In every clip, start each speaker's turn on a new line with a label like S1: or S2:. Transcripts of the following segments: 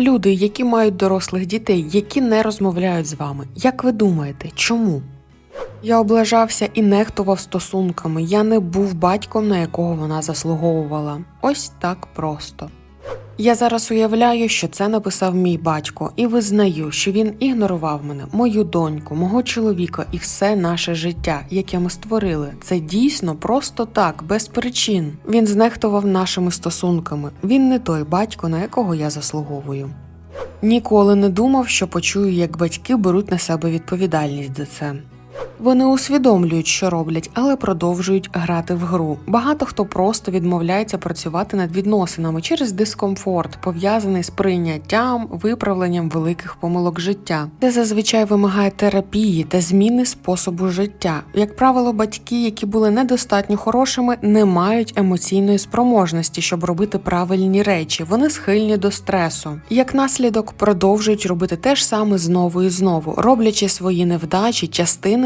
S1: Люди, які мають дорослих дітей, які не розмовляють з вами. Як ви думаєте, чому? Я облажався і нехтував стосунками. Я не був батьком, на якого вона заслуговувала. Ось так просто. Я зараз уявляю, що це написав мій батько, і визнаю, що він ігнорував мене, мою доньку, мого чоловіка і все наше життя, яке ми створили. Це дійсно просто так, без причин. Він знехтував нашими стосунками. Він не той батько, на якого я заслуговую. Ніколи не думав, що почую, як батьки беруть на себе відповідальність за це. Вони усвідомлюють, що роблять, але продовжують грати в гру. Багато хто просто відмовляється працювати над відносинами через дискомфорт, пов'язаний з прийняттям, виправленням великих помилок життя. Це зазвичай вимагає терапії та зміни способу життя. Як правило, батьки, які були недостатньо хорошими, не мають емоційної спроможності, щоб робити правильні речі. Вони схильні до стресу. Як наслідок продовжують робити те ж саме знову і знову, роблячи свої невдачі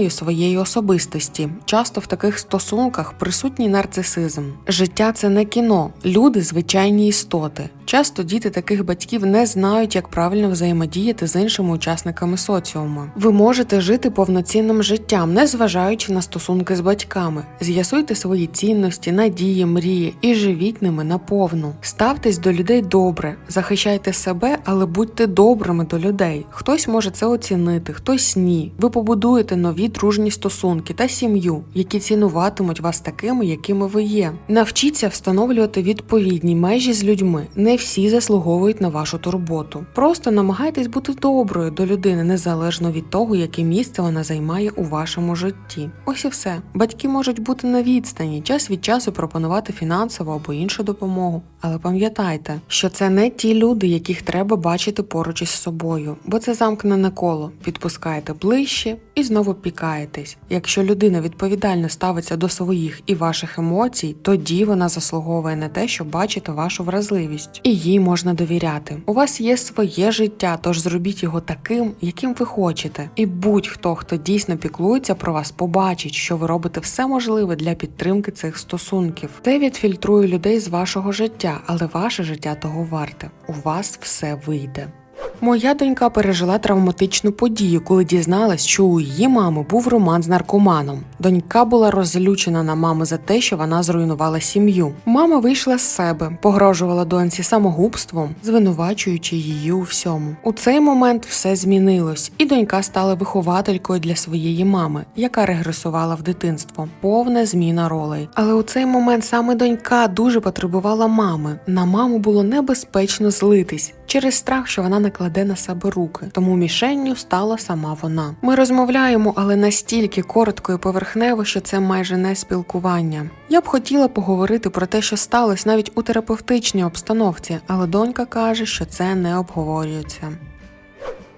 S1: частиною своєї особистості. Часто в таких стосунках присутній нарцисизм. Життя це не кіно, люди звичайні істоти. Часто діти таких батьків не знають, як правильно взаємодіяти з іншими учасниками соціуму. Ви можете жити повноцінним життям, не зважаючи на стосунки з батьками. З'ясуйте свої цінності, надії, мрії і живіть ними наповну. Ставтесь до людей добре, захищайте себе, але будьте добрими до людей. Хтось може це оцінити, хтось ні. Ви побудуєте нові дружні стосунки та сім'ю, які цінуватимуть вас такими, якими ви є. Навчіться встановлювати відповідні межі з людьми. Не всі заслуговують на вашу турботу. Просто намагайтесь бути доброю до людини незалежно від того, яке місце вона займає у вашому житті. Ось і все. Батьки можуть бути на відстані, час від часу пропонувати фінансову або іншу допомогу. Але пам'ятайте, що це не ті люди, яких треба бачити поруч із собою, бо це замкнене коло. Підпускаєте ближче і знову пікаєтесь. Якщо людина відповідально ставиться до своїх і ваших емоцій, тоді вона заслуговує на те, щоб бачити вашу вразливість, і їй можна довіряти. У вас є своє життя, тож зробіть його таким, яким ви хочете. І будь-хто, хто дійсно піклується про вас, побачить, що ви робите все можливе для підтримки цих стосунків. Те відфільтрує людей з вашого життя, але ваше життя того варте. У вас все вийде. Моя донька пережила травматичну подію, коли дізналась, що у її мами був роман з наркоманом. Донька була розлючена на маму за те, що вона зруйнувала сім'ю. Мама вийшла з себе, погрожувала доньці самогубством, звинувачуючи її у всьому. У цей момент все змінилось, і донька стала вихователькою для своєї мами, яка регресувала в дитинство. Повна зміна ролей. Але у цей момент саме донька дуже потребувала мами. На маму було небезпечно злитись через страх, що вона накладе на себе руки. Тому мішенню стала сама вона. Ми розмовляємо, але настільки коротко і поверхнево, що це майже не спілкування. Я б хотіла поговорити про те, що сталося навіть у терапевтичній обстановці, але донька каже, що це не обговорюється.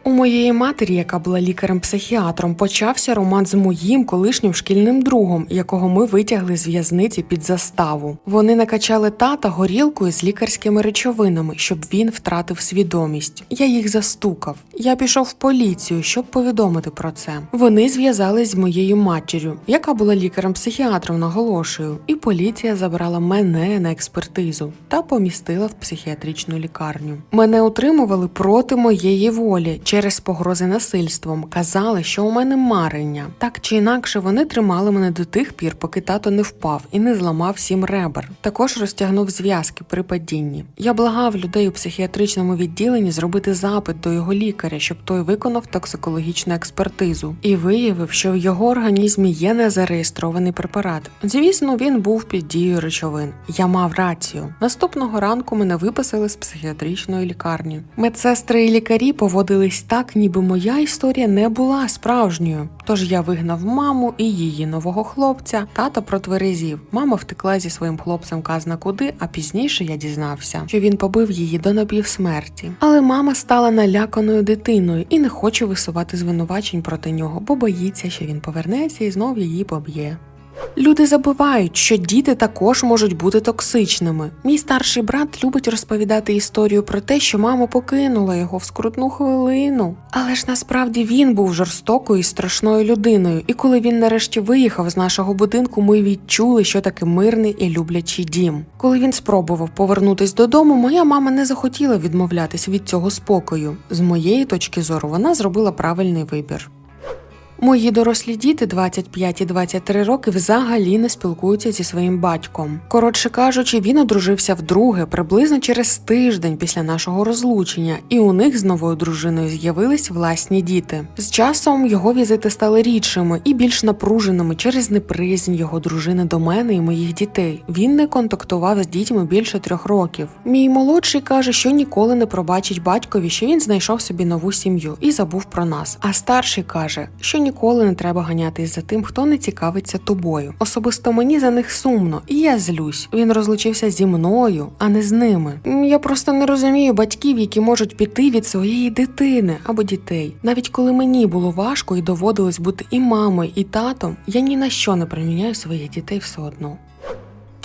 S1: У моєї матері, яка була лікарем-психіатром, почався роман з моїм колишнім шкільним другом, якого ми витягли з в'язниці під заставу. Вони накачали тата горілкою з лікарськими речовинами, щоб він втратив свідомість. Я їх застукав. Я пішов в поліцію, щоб повідомити про це. Вони зв'язались з моєю матір'ю, яка була лікарем-психіатром, наголошую, і поліція забрала мене на експертизу та помістила в психіатричну лікарню. Мене утримували проти моєї волі через погрози насильством. Казали, що у мене марення. Так чи інакше, вони тримали мене до тих пір, поки тато не впав і не зламав сім ребер. Також розтягнув зв'язки при падінні. Я благав людей у психіатричному відділенні зробити запит до його лікаря, щоб той виконав токсикологічну експертизу і виявив, що в його організмі є незареєстрований препарат. Звісно, він був під дією речовин. Я мав рацію. Наступного ранку мене виписали з психіатричної лікарні. Медсестри і лікарі поводились так, ніби моя історія не була справжньою. Тож я вигнав маму і її нового хлопця. Тато протверезів. Мама втекла зі своїм хлопцем казна куди, а пізніше я дізнався, що він побив її до напівсмерті. Але мама стала наляканою дитиною і не хоче висувати звинувачень проти нього, бо боїться, що він повернеться і знов її поб'є. Люди забувають, що діти також можуть бути токсичними. Мій старший брат любить розповідати історію про те, що мама покинула його в скрутну хвилину. Але ж насправді він був жорстокою і страшною людиною. І коли він нарешті виїхав з нашого будинку, ми відчули, що таке мирний і люблячий дім. Коли він спробував повернутись додому, моя мама не захотіла відмовлятись від цього спокою. З моєї точки зору, вона зробила правильний вибір. Мої дорослі діти 25 і 23 роки взагалі не спілкуються зі своїм батьком. Коротше кажучи, він одружився вдруге приблизно через тиждень після нашого розлучення, і у них з новою дружиною з'явились власні діти. З часом його візити стали рідшими і більш напруженими через неприязнь його дружини до мене і моїх дітей. Він не контактував з дітьми більше трьох років. Мій молодший каже, що ніколи не пробачить батькові, що він знайшов собі нову сім'ю і забув про нас. А старший каже, що ніколи не треба ганятись за тим, хто не цікавиться тобою. Особисто мені за них сумно, і я злюсь. Він розлучився зі мною, а не з ними. Я просто не розумію батьків, які можуть піти від своєї дитини або дітей. Навіть коли мені було важко і доводилось бути і мамою, і татом, я ні на що не приміняю своїх дітей все одно.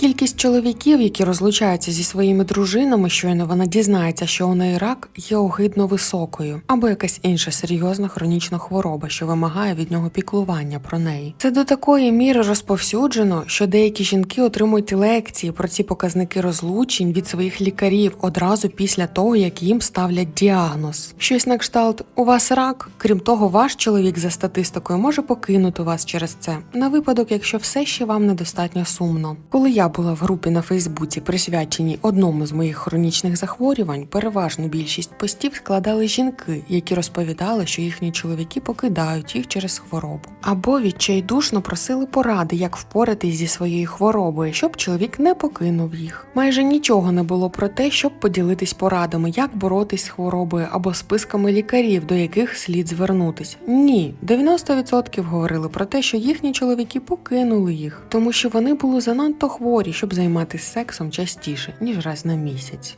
S1: Кількість чоловіків, які розлучаються зі своїми дружинами, щойно вона дізнається, що у неї рак, є огидно високою, або якась інша серйозна хронічна хвороба, що вимагає від нього піклування про неї. Це до такої міри розповсюджено, що деякі жінки отримують лекції про ці показники розлучень від своїх лікарів одразу після того, як їм ставлять діагноз. Щось на кшталт у вас рак. Крім того, ваш чоловік за статистикою може покинути вас через це на випадок, якщо все ще вам недостатньо сумно. Коли я була в групі на Фейсбуці, присвяченій одному з моїх хронічних захворювань, переважну більшість постів складали жінки, які розповідали, що їхні чоловіки покидають їх через хворобу, або відчайдушно просили поради, як впоратись зі своєю хворобою, щоб чоловік не покинув їх. Майже нічого не було про те, щоб поділитись порадами, як боротись з хворобою або списками лікарів, до яких слід звернутись. Ні, 90% говорили про те, що їхні чоловіки покинули їх, тому що вони були занадто хворі, щоб займатися сексом частіше, ніж раз на місяць.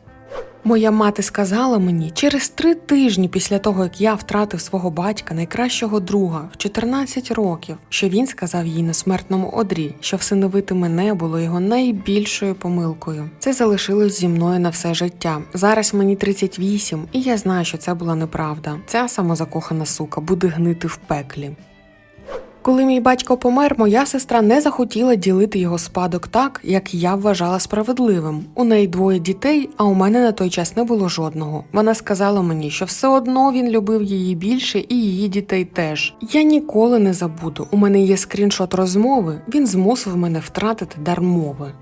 S1: Моя мати сказала мені через три тижні після того, як я втратив свого батька, найкращого друга, в 14 років, що він сказав їй на смертному одрі, що всиновити мене було його найбільшою помилкою. Це залишилось зі мною на все життя. Зараз мені 38, і я знаю, що це була неправда. Ця самозакохана сука буде гнити в пеклі. Коли мій батько помер, моя сестра не захотіла ділити його спадок так, як я вважала справедливим. У неї двоє дітей, а у мене на той час не було жодного. Вона сказала мені, що все одно він любив її більше і її дітей теж. Я ніколи не забуду. У мене є скріншот розмови. Він змусив мене втратити дар мови.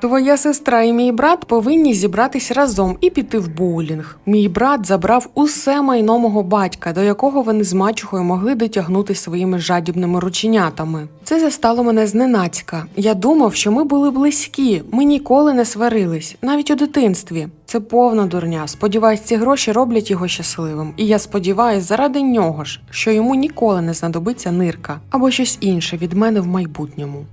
S1: Твоя сестра і мій брат повинні зібратись разом і піти в боулінг. Мій брат забрав усе майно мого батька, до якого вони з мачухою могли дотягнути своїми жадібними рученятами. Це застало мене зненацька. Я думав, що ми були близькі, ми ніколи не сварились, навіть у дитинстві. Це повна дурня. Сподіваюсь, ці гроші роблять його щасливим. І я сподіваюсь, заради нього ж, що йому ніколи не знадобиться нирка або щось інше від мене в майбутньому.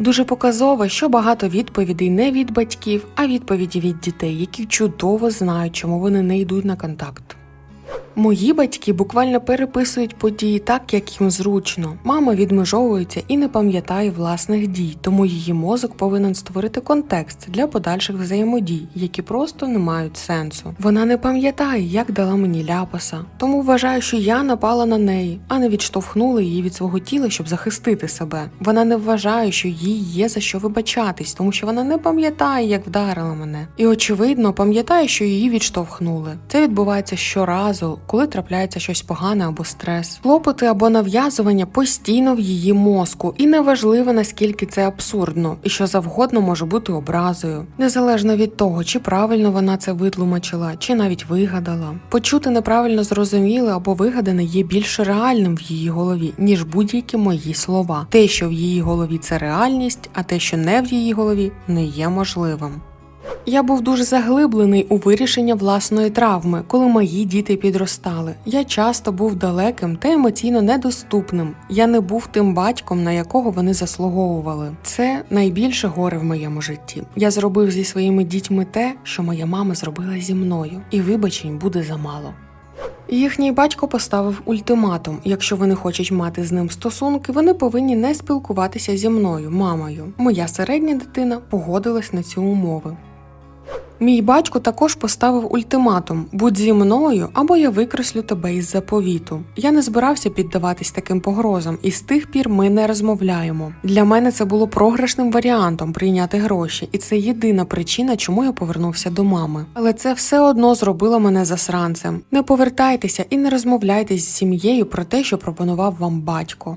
S1: Дуже показово, що багато відповідей не від батьків, а відповіді від дітей, які чудово знають, чому вони не йдуть на контакт. Мої батьки буквально переписують події так, як їм зручно. Мама відмежовується і не пам'ятає власних дій, тому її мозок повинен створити контекст для подальших взаємодій, які просто не мають сенсу. Вона не пам'ятає, як дала мені ляпаса, тому вважає, що я напала на неї, а не відштовхнула її від свого тіла, щоб захистити себе. Вона не вважає, що їй є за що вибачатись, тому що вона не пам'ятає, як вдарила мене. І очевидно, пам'ятає, що її відштовхнули. Це відбувається щоразу, коли трапляється щось погане або стрес. Клопоти або нав'язування постійно в її мозку, і неважливо наскільки це абсурдно, і що завгодно може бути образою, незалежно від того, чи правильно вона це витлумачила, чи навіть вигадала. Почути неправильно зрозуміле або вигадане є більш реальним в її голові, ніж будь-які мої слова. Те, що в її голові це реальність, а те, що не в її голові, не є можливим. Я був дуже заглиблений у вирішення власної травми, коли мої діти підростали. Я часто був далеким та емоційно недоступним. Я не був тим батьком, на якого вони заслуговували. Це найбільше горе в моєму житті. Я зробив зі своїми дітьми те, що моя мама зробила зі мною, і вибачень буде замало. Їхній батько поставив ультиматум: якщо вони хочуть мати з ним стосунки, вони повинні не спілкуватися зі мною, мамою. Моя середня дитина погодилась на ці умови. Мій батько також поставив ультиматум: будь зі мною, або я викреслю тебе із заповіту. Я не збирався піддаватись таким погрозам, і з тих пір ми не розмовляємо. Для мене це було програшним варіантом прийняти гроші, і це єдина причина, чому я повернувся до мами. Але це все одно зробило мене засранцем. Не повертайтеся і не розмовляйте з сім'єю про те, що пропонував вам батько.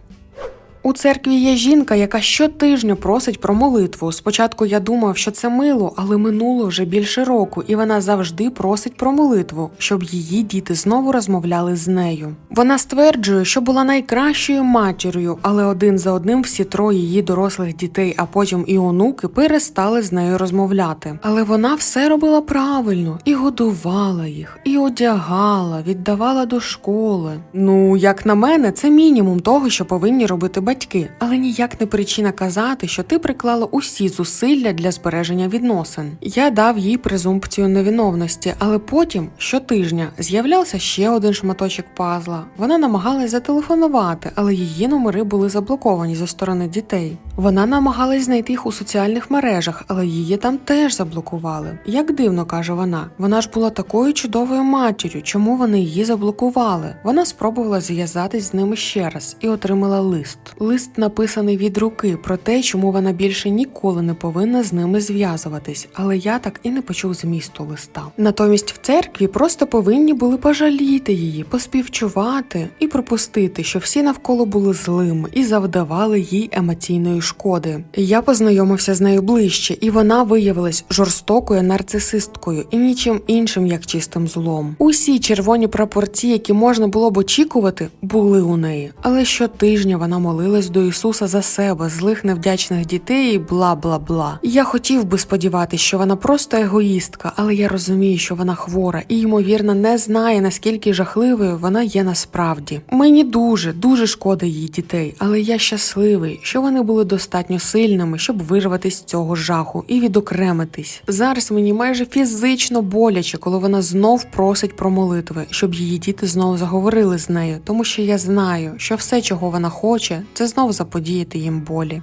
S1: У церкві є жінка, яка щотижня просить про молитву. Спочатку я думав, що це мило, але минуло вже більше року, і вона завжди просить про молитву, щоб її діти знову розмовляли з нею. Вона стверджує, що була найкращою матір'ю, але один за одним всі троє її дорослих дітей, а потім і онуки перестали з нею розмовляти. Але вона все робила правильно і годувала їх, і одягала, віддавала до школи. Ну, як на мене, це мінімум того, що повинні робити батьки, але ніяк не причина казати, що ти приклала усі зусилля для збереження відносин. Я дав їй презумпцію невиновності, але потім щотижня з'являвся ще один шматочок пазла. Вона намагалась зателефонувати, але її номери були заблоковані зі сторони дітей. Вона намагалась знайти їх у соціальних мережах, але її там теж заблокували. Як дивно каже вона, вона ж була такою чудовою матір'ю. Чому вони її заблокували? Вона спробувала зв'язатись з ними ще раз і отримала лист. Лист написаний від руки про те, чому вона більше ніколи не повинна з ними зв'язуватись, але я так і не почув змісту листа. Натомість в церкві просто повинні були пожаліти її, поспівчувати і пропустити, що всі навколо були злими і завдавали їй емоційної шкоди. Я познайомився з нею ближче, і вона виявилась жорстокою нарцисисткою і нічим іншим, як чистим злом. Усі червоні прапорці, які можна було б очікувати, були у неї, але щотижня вона молилась до Ісуса за себе, злих невдячних дітей і бла бла бла. Я хотів би сподіватися, що вона просто егоїстка, але я розумію, що вона хвора і ймовірно не знає наскільки жахливою вона є насправді. Мені дуже дуже шкода її дітей, але я щасливий, що вони були достатньо сильними, щоб вирватися з цього жаху і відокремитись. Зараз мені майже фізично боляче, коли вона знов просить про молитви, щоб її діти знов заговорили з нею, тому що я знаю, що все, чого вона хоче, це знов заподіяти їм болі.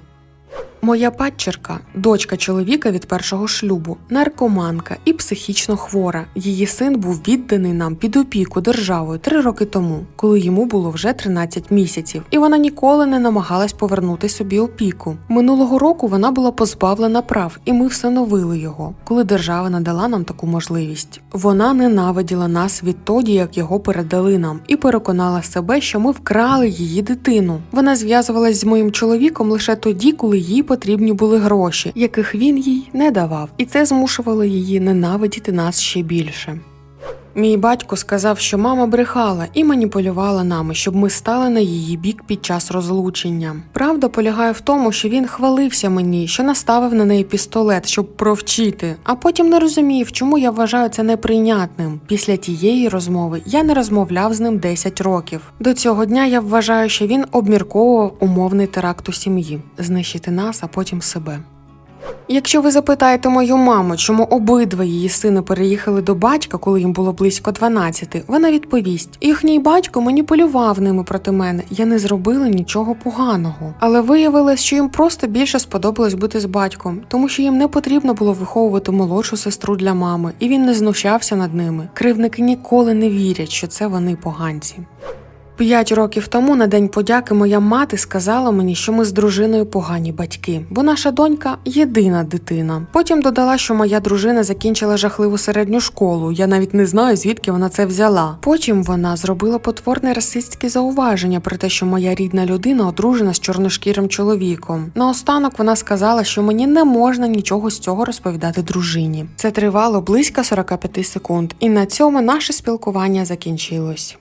S1: Моя падчерка, дочка чоловіка від першого шлюбу, наркоманка і психічно хвора. Її син був відданий нам під опіку державою три роки тому, коли йому було вже 13 місяців, і вона ніколи не намагалась повернути собі опіку. Минулого року вона була позбавлена прав, і ми встановили його, коли держава надала нам таку можливість. Вона ненавиділа нас відтоді, як його передали нам, і переконала себе, що ми вкрали її дитину. Вона зв'язувалась з моїм чоловіком лише тоді, коли їй потрібні були гроші, яких він їй не давав, і це змушувало її ненавидіти нас ще більше. Мій батько сказав, що мама брехала і маніпулювала нами, щоб ми стали на її бік під час розлучення. Правда полягає в тому, що він хвалився мені, що наставив на неї пістолет, щоб провчити, а потім не розумів, чому я вважаю це неприйнятним. Після тієї розмови я не розмовляв з ним 10 років. До цього дня я вважаю, що він обмірковував умовний теракт у сім'ї, знищити нас, а потім себе. Якщо ви запитаєте мою маму, чому обидва її сини переїхали до батька, коли їм було близько 12, вона відповість: їхній батько маніпулював ними проти мене. Я не зробила нічого поганого. Але виявилось, що їм просто більше сподобалось бути з батьком, тому що їм не потрібно було виховувати молодшу сестру для мами, і він не знущався над ними. Кривники ніколи не вірять, що це вони поганці. П'ять років тому на день подяки моя мати сказала мені, що ми з дружиною погані батьки, бо наша донька єдина дитина. Потім додала, що моя дружина закінчила жахливу середню школу. Я навіть не знаю, звідки вона це взяла. Потім вона зробила потворне расистське зауваження про те, що моя рідна людина одружена з чорношкірим чоловіком. Наостанок вона сказала, що мені не можна нічого з цього розповідати дружині. Це тривало близько 45 секунд, і на цьому наше спілкування закінчилось.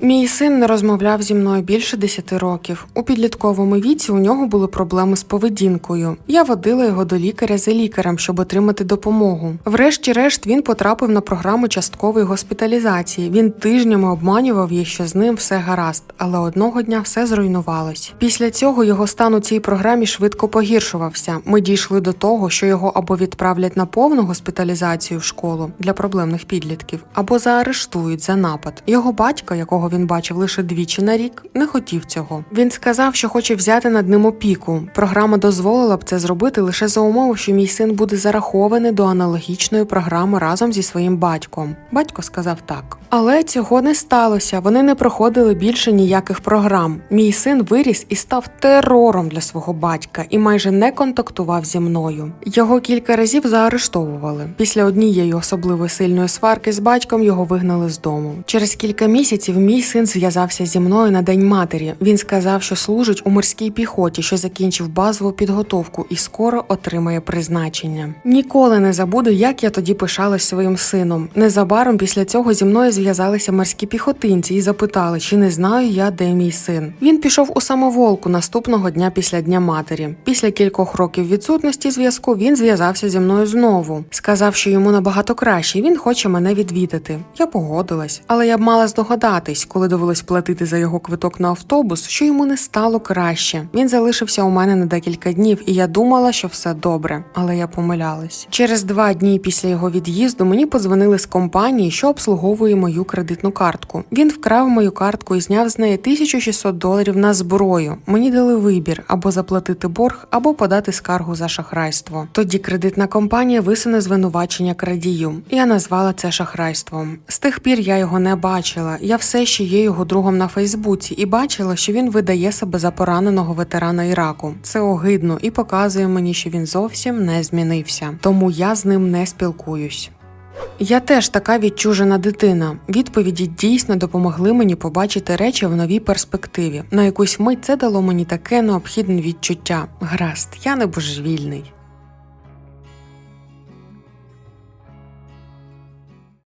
S1: Мій син не розмовляв зі мною більше 10 років. У підлітковому віці у нього були проблеми з поведінкою. Я водила його до лікаря за лікарем, щоб отримати допомогу. Врешті-решт він потрапив на програму часткової госпіталізації. Він тижнями обманював їх, що з ним все гаразд, але одного дня все зруйнувалось. Після цього його стан у цій програмі швидко погіршувався. Ми дійшли до того, що його або відправлять на повну госпіталізацію в школу для проблемних підлітків, або заарештують за напад. Його батько, якого він бачив лише двічі на рік, не хотів цього. Він сказав, що хоче взяти над ним опіку. Програма дозволила б це зробити лише за умови, що мій син буде зарахований до аналогічної програми разом зі своїм батьком. Батько сказав так. Але цього не сталося. Вони не проходили більше ніяких програм. Мій син виріс і став терором для свого батька і майже не контактував зі мною. Його кілька разів заарештовували. Після однієї особливо сильної сварки з батьком його вигнали з дому. Через кілька місяців мій син зв'язався зі мною на день матері. Він сказав, що служить у морській піхоті, що закінчив базову підготовку і скоро отримає призначення. Ніколи не забуду, як я тоді пишалась своїм сином. Незабаром після цього зі мною зв'язалися морські піхотинці і запитали, чи не знаю я, де мій син. Він пішов у самоволку наступного дня після дня матері. Після кількох років відсутності зв'язку він зв'язався зі мною знову. Сказав, що йому набагато краще. Він хоче мене відвідати. Я погодилась, але я б мала здогадатись, коли довелось платити за його квиток на автобус, що йому не стало краще. Він залишився у мене на декілька днів, і я думала, що все добре, але я помилялась. Через два дні після його від'їзду мені подзвонили з компанії, що обслуговує мою кредитну картку. Він вкрав мою картку і зняв з неї 1600 доларів на зброю. Мені дали вибір або заплатити борг, або подати скаргу за шахрайство. Тоді кредитна компанія висуне звинувачення крадію. Я назвала це шахрайством. З тих пір я його не бачила. Я все ще є його другом на Фейсбуці і бачила, що він видає себе за пораненого ветерана Іраку. Це огидно і показує мені, що він зовсім не змінився. Тому я з ним не спілкуюсь. Я теж така відчужена дитина. Відповіді дійсно допомогли мені побачити речі в новій перспективі. На якусь мить це дало мені таке необхідне відчуття. Гаразд, я не божевільний.